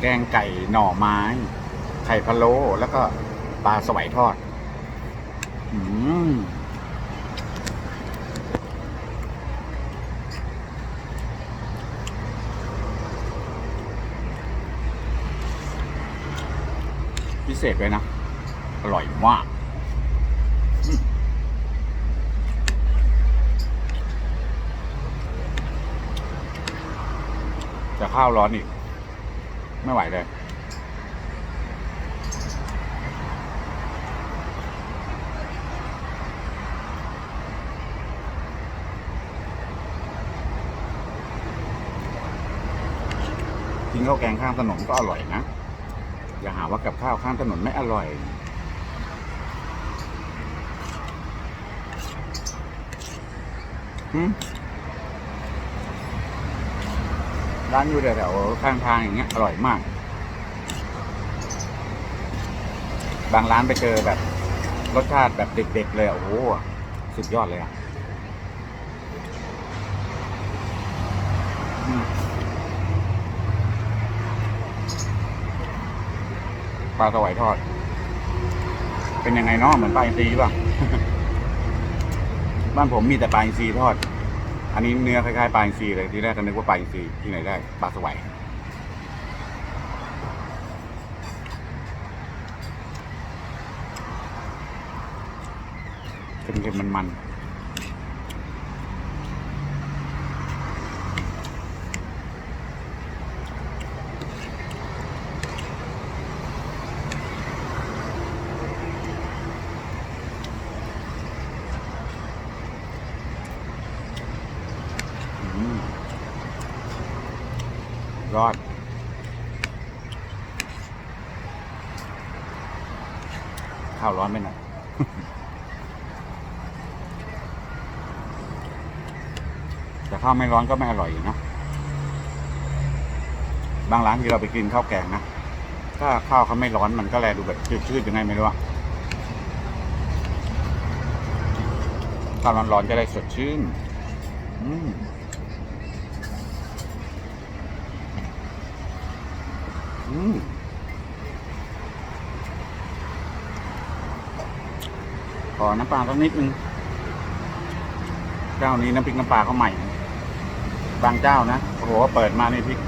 แกงไก่หน่อไม้ ไข่พะโล้แล้วก็ปลาสวายทอด อืมพิเศษเลยนะ อร่อยมากอืมแต่ข้าวร้อนอีก ไม่ไหวเลย กินข้าวแกงข้างถนนก็อร่อยนะ อย่าหาว่ากับข้าวข้างถนนไม่อร่อยหืม ร้านอยู่แถวๆข้างทางอย่างเงี้ยอร่อยมาก บางร้านไปเจอแบบรสชาติแบบเด็กๆเลยอะโอ้โหสุดยอดเลยอะปลาสวายทอด เป็นยังไงเนาะเหมือนปลาอินทรีป่ะ บ้านผมมีแต่ปลาอินทรีทอด อันนี้เนื้อคล้ายๆปลาอินทรีเลยที่แรกก็นึกว่าปลาอินทรีที่ไหนได้ปลาสวายเค็มๆมันๆ รอดข้าวร้อนไปหน่อยแต่ข้าวไม่ร้อนก็ไม่อร่อยอยู่นะ บางร้านที่เราไปกินข้าวแกงนะ ถ้าข้าวเขาไม่ร้อนมันก็แลดูแบบชืดๆยังไงไม่รู้อะข้าวร้อนๆจะได้สดชื่น อืม อืมขอน้ำปลาสักนิดนึง เจ้านี้น้ำพริกน้ำปลาเขาใหม่ บางเจ้านะโอ้โหเปิดมานี่พริก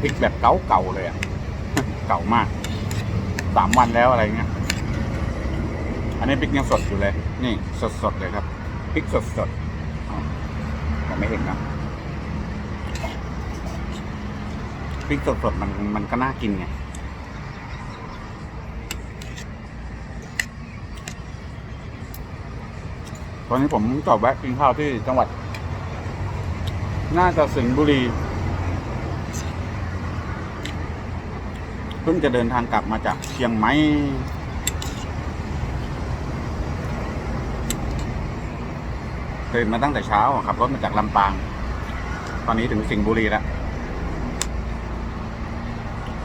พริกแบบเก่าๆเลยอะเก่ามาก สามวันแล้วอะไรเงี้ย อันนี้พริกยังสดอยู่เลย นี่สดๆเลยครับ พริกสดๆอ๋อผมไม่เห็นนะ พริกสดๆมันมันก็น่ากินไงตอนนี้ผมจอดแวะกินข้าวที่จังหวัด น่าจะสิงห์บุรี เพิ่งจะเดินทางกลับมาจากเชียงใหม่ตื่นมาตั้งแต่เช้าขับรถมาจากลำปาง ตอนนี้ถึงสิงห์บุรีแล้ว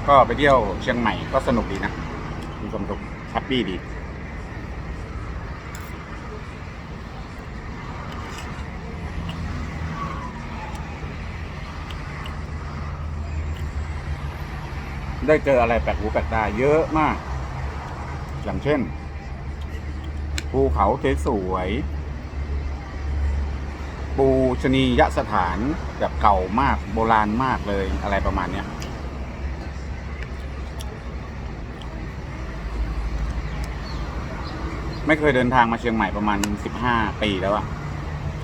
ก็ไปเที่ยวเชียงใหม่ก็สนุกดีนะมีความสุขแฮปปี้ดีได้เจออะไรแปลกหูแปลกตาเยอะมาก อย่างเช่น ภูเขาสวยๆปูชนียสถานแบบเก่ามากโบราณมากเลยอะไรประมาณเนี้ ไม่เคยเดินทางมาเชียงใหม่ประมาณสิบห้าปีแล้วอะ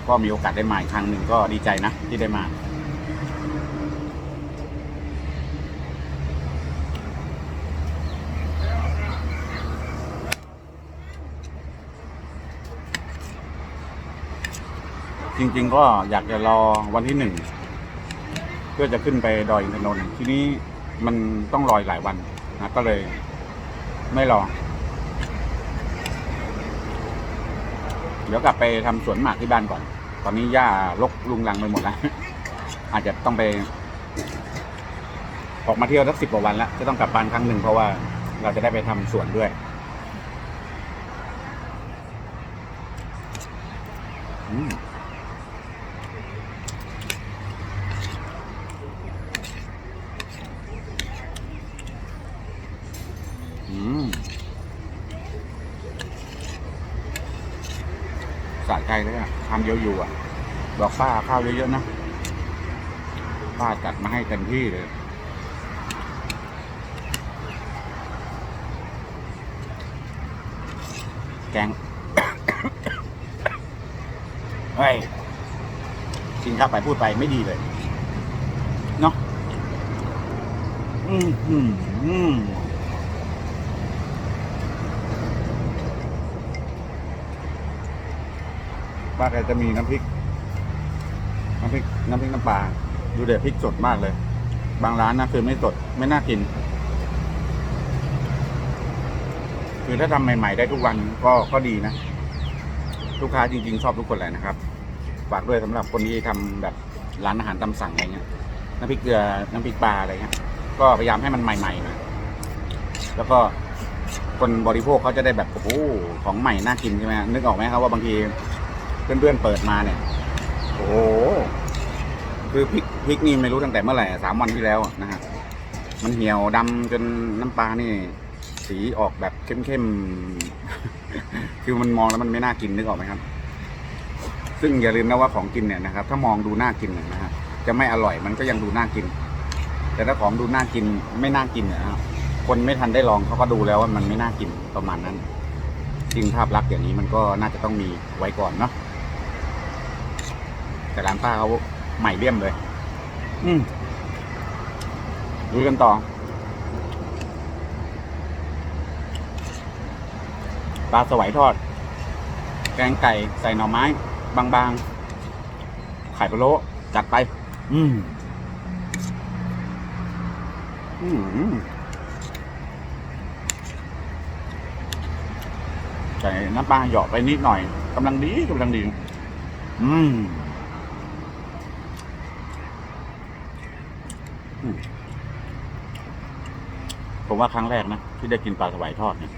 ก็มีโอกาสได้มาอีกครั้งหนึ่งก็ดีใจนะ ที่ได้มาจริงๆก็อยากจะรอวันที่หนึ่งเพื่อจะขึ้นไปดอยอินทนนท์ทีนี้มันต้องรออีกหลายวันนะก็เลยไม่รอ ดี๋ยวกลับไปทำสวนหมากที่บ้านก่อน ตอนนี้หญ้ารกลุงลังไปหมดแล้ว อาจจะต้องไป ออกมาเที่ยวสักสิบกว่าวันแล้ว จะต้องกลับบ้านครั้งหนึ่งเพราะว่าเราจะได้ไปทำสวนด้วย อืมอืม สะใจเลยอะทำเยอะอยู่อะบอกป้าข้าวเยอะๆนะป้าจัดมาให้เต็มที่เลยแกงเฮ้ยกินข้าวไปพูดไปไม่ดีเลย เนาะอืมอืมอืม บ้าแกจะมีน้ำพริก น้ำพริกน้ำพริกน้ำปลาดูเด็ดพริกสดมากเลย บางร้านนะคือไม่สดไม่น่ากิน คือถ้าทำใหม่ ๆ ได้ทุกวันก็ก็ดีนะ ลูกค้าจริง ๆ ชอบทุกคนแหละนะครับฝากด้วยสำหรับคนที่ทำแบบร้านอาหารตามสั่งอะไรเงี้ยน้ำพริกเกลือน้ำพริกปลาอะไรเงี้ยก็พยายามให้มันใหม่ๆนะแล้วก็คนบริโภคเขาจะได้แบบโอ้โหของใหม่น่ากินใช่ไหมนึกออกไหมครับว่าบางที เพื่อนๆเปิดมาเนี่ย โอ้โหคือพริกพริกนี่ไม่รู้ตั้งแต่เมื่อไหร่สามวันที่แล้วนะฮะมันเหี่ยวดำจนน้ำปลานี่ สีออกแบบเข้มๆ คือมันมองแล้วมันไม่น่ากินนึกออกไหมครับ ซึ่งอย่าลืมนะว่าของกินเนี่ยนะครับ ถ้ามองดูน่ากินนะฮะจะไม่อร่อยมันก็ยังดูน่ากิน แต่ถ้าของดูน่ากินไม่น่ากินเนี่ยนะครับคนไม่ทันได้ลองเขาก็ดูแล้วว่ามันไม่น่ากินประมาณนั้นจริงภาพลักษณ์อย่างนี้มันก็น่าจะต้องมีไว้ก่อนเนาะ แต่ร้านป้าเขาใหม่เลี่ยมเลย อืมดูกันต่อ ปลาสวายทอด แกงไก่ใส่หน่อไม้ บางๆ ไข่พะโล้จัดไป อืมอืมใส่น้ำปลาเหยาะไปนิดหน่อยกำลังดีกำลังดี อืมอืม ผมว่าครั้งแรกนะที่ได้กินปลาสวายทอดเนี่ย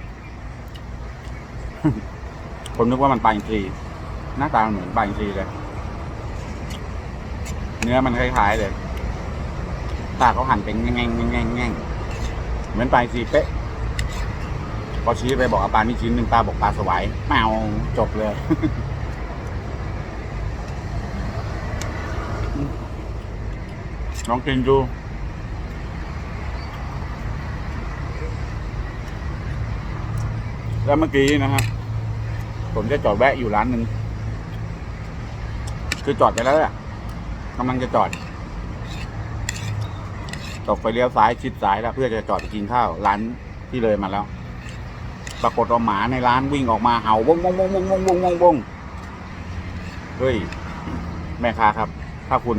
ผมนึกว่ามันปลาอินทรีหน้าตาเหมือนปลาอินทรีเลยเนื้อมันคล้ายๆเลยตาเขาหั่นเป็นแง่งๆแง่งๆแง่งเหมือนปลาอินทรีเป๊ะพอชี้ไปบอกอาปลานี่ชิ้นหนึ่งปลาบอกปลาสวายแมวจบเลยลองกินดู แล้วเมื่อกี้นะฮะผมจะจอดแวะอยู่ร้านหนึ่งคือจอดไปแล้วแหละกำลังจะจอด ตกไฟเลี้ยวซ้ายชิดซ้ายแล้วเพื่อจะจอดไปกินข้าวร้านที่เลยมาแล้ว ปรากฏว่าหมาในร้านวิ่งออกมาเห่าวงวงวงวงวงวงวงวงเฮ้ยแม่ค้าครับ ถ้าคุณ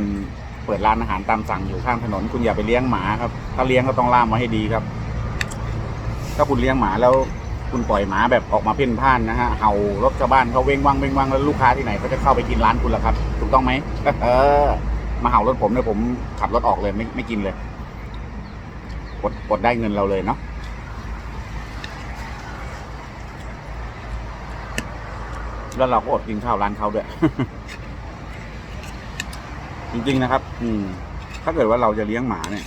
เปิดร้านอาหารตามสั่งอยู่ข้างถนน คุณอย่าไปเลี้ยงหมาครับ ถ้าเลี้ยงก็ต้องล่ามมาให้ดีครับ ถ้าคุณเลี้ยงหมาแล้ว คุณปล่อยหมาแบบออกมาเพ่นพ่านนะฮะเห่ารถชาวบ้านเขาเว้งวังเว้งวังแล้วลูกค้าที่ไหนเขาจะเข้าไปกินร้านคุณล่ะครับ ถูกต้องไหมเออ มาเห่ารถผมเนี่ยผมขับรถออกเลยไม่ไม่กินเลยกดกดได้เงินเราเลยเนาะแล้วเราก็อดกินข้าวร้านเขาด้วย จริง ๆ นะครับ อืม ถ้าเกิดว่าเราจะเลี้ยงหมาเนี่ย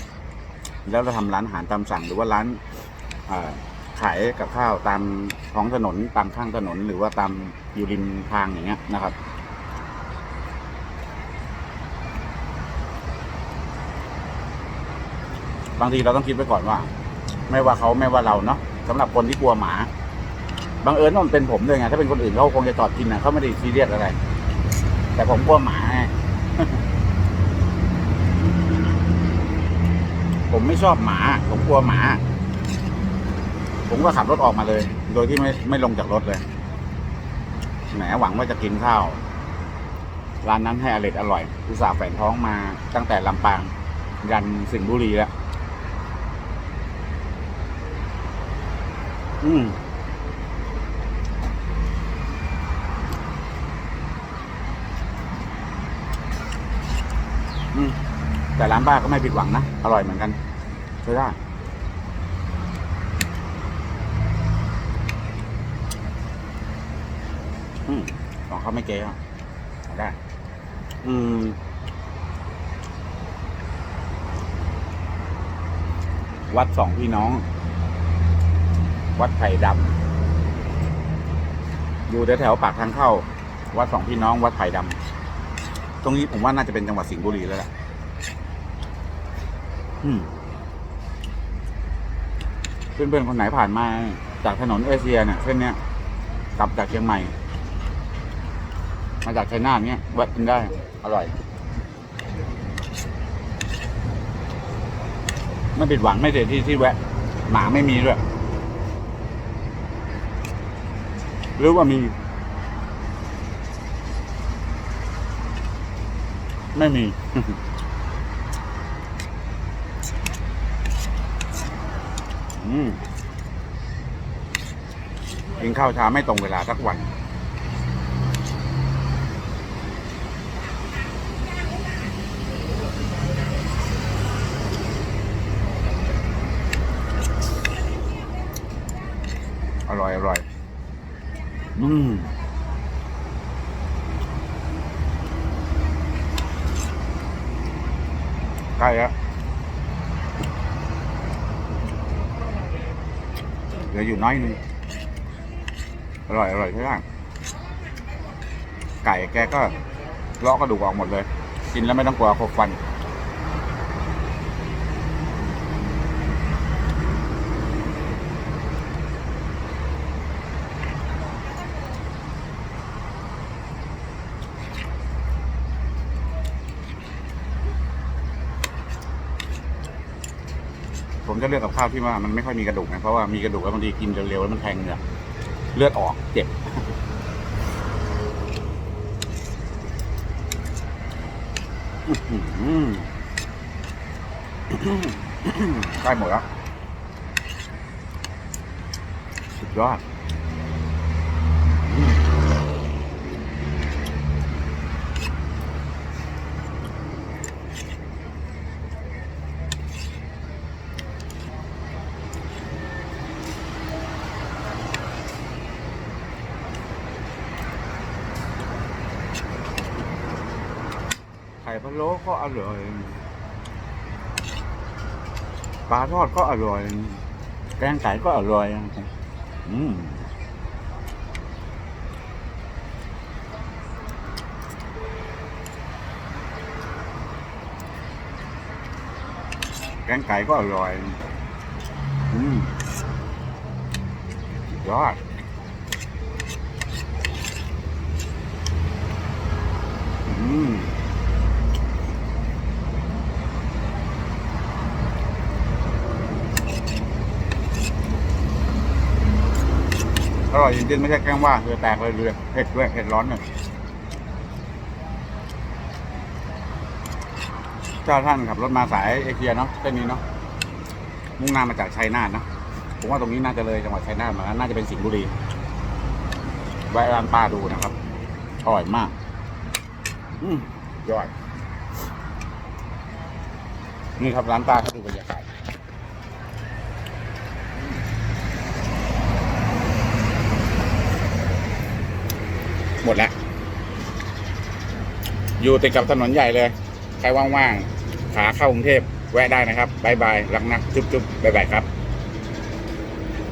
แล้วเราทำร้านอาหารตามสั่งหรือว่าร้านอ่า ขายกับข้าวตามท้องถนนตามข้างถนนหรือว่าตามอยู่ริมทางอย่างเงี้ยนะครับ บางทีเราต้องคิดไว้ก่อนว่า ไม่ว่าเขาไม่ว่าเราเนาะสำหรับคนที่กลัวหมาบังเอิญว่ามันเป็นผมด้วยไงถ้าเป็นคนอื่นเขาคงจะจอดกินนะเขาไม่ได้ซีเรียสอะไร แต่ผมกลัวหมาไงผมไม่ชอบหมา ผมกลัวหมา ผมก็ขับรถออกมาเลย โดยที่ไม่ไม่ลงจากรถเลย แหมหวังว่าจะกินข้าว ร้านนั้นให้อร่อยอร่อยอุตส่าห์แฝงท้องมาตั้งแต่ลำปาง ยันสิงห์บุรีแล้วอืมอืมแต่ร้านป้าก็ไม่ผิดหวังนะ อร่อยเหมือนกันใช้ได้ อืมของเขาไม่เก๊อะได้ อืมวัดสองพี่น้อง วัดไผ่ดำอยู่แถวๆปากทางเข้า วัดสองพี่น้อง วัดไผ่ดำตรงนี้ผมว่าน่าจะเป็นจังหวัดสิงห์บุรีแล้วแหละอืมเพื่อนๆคนไหนผ่านมาจากถนนเอเชียเนี่ยเส้นเนี้ยกลับจากเชียงใหม่ มาจากชัยนาทเนี้ยแวะกินได้ อร่อย ไม่ผิดหวังไม่เสียที่ที่แวะ หมาไม่มีด้วย หรือว่ามี ไม่มีอืมกินข้าวเช้าไม่ตรงเวลาสักวัน อร่อย อร่อย อืม ใกล้แล้วเหลืออยู่น้อยนึงอร่อยอร่อยใช่ไหมไก่แกก็เลาะกระดูกออกหมดเลย กินแล้วไม่ต้องกลัวคกฟัน จะเลือกกับข้าวที่ว่ามันไม่ค่อยมีกระดูกนะเพราะว่ามีกระดูกแล้วบางทีกินเร็วๆแล้วมันแทงเนื้อเลือดออกเจ็บใกล้หมดแล้วสุดยอดะโล้ก็อร่อย ปลาทอดก็อร่อย แกงไก่ก็อร่อย อืมแกงไก่ก็อร่อย อืมยอดอืม อร่อยจริงๆไม่ใช่แกล้งว่าเือแตกเลยเรือเผ็ดด้วยเผ็ดร้อนเนี่ยเจ้าท่านขับรถมาสายเอเชียเนาะเส้นนี้เนาะมุ่งหน้ามาจากชัยนาทเนาะผมว่าตรงนี้น่าจะเลยจังหวัดชัยนาทมาน่าจะเป็นสิงห์บุรีแวะร้านป้าดูนะครับอร่อยมาก อืมยอด นี่ครับร้านป้าเขาดูบรรยากาศ หมดแล้ว อยู่ติดกับถนนใหญ่เลย ใครว่างๆ ขาเข้ากรุงเทพ แวะได้นะครับบายบายรักนัก จุ๊บๆบายบายครับ